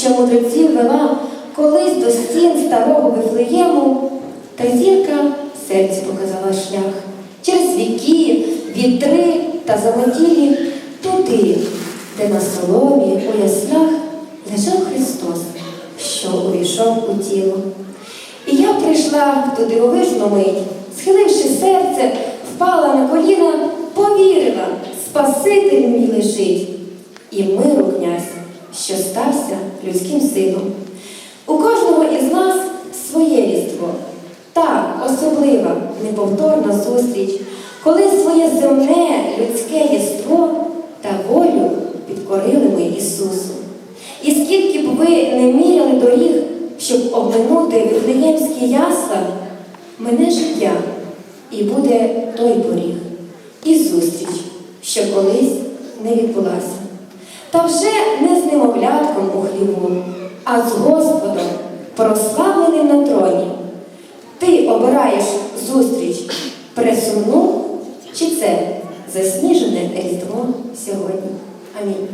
що мудреців вела колись до стін старого Вифлеєму, та зірка серці показала шлях через віки, вітри та замотілі туди, де на соломі у яслах лежав Христос, що увійшов у тіло. І я прийшла в ту дивовижну мить, схиливши серце, впала на коліна, повірила, Спаситель мій лежить, і миру князь, що стався людським сином. У кожного із нас своє різдво, так особлива, неповторна зустріч, коли своє земне людське єство та волю підкорили ми Ісусу. І скільки б ви не міряли доріг, щоб обминути вифлеємські ясла, мене життя, і буде той поріг, і зустріч, що колись не відбулася. Та вже не з немовлятком у хліву, а з Господом, прославленим на троні. Ти обираєш зустріч пресумну, чи це засніжене різдво сьогодні? Амінь.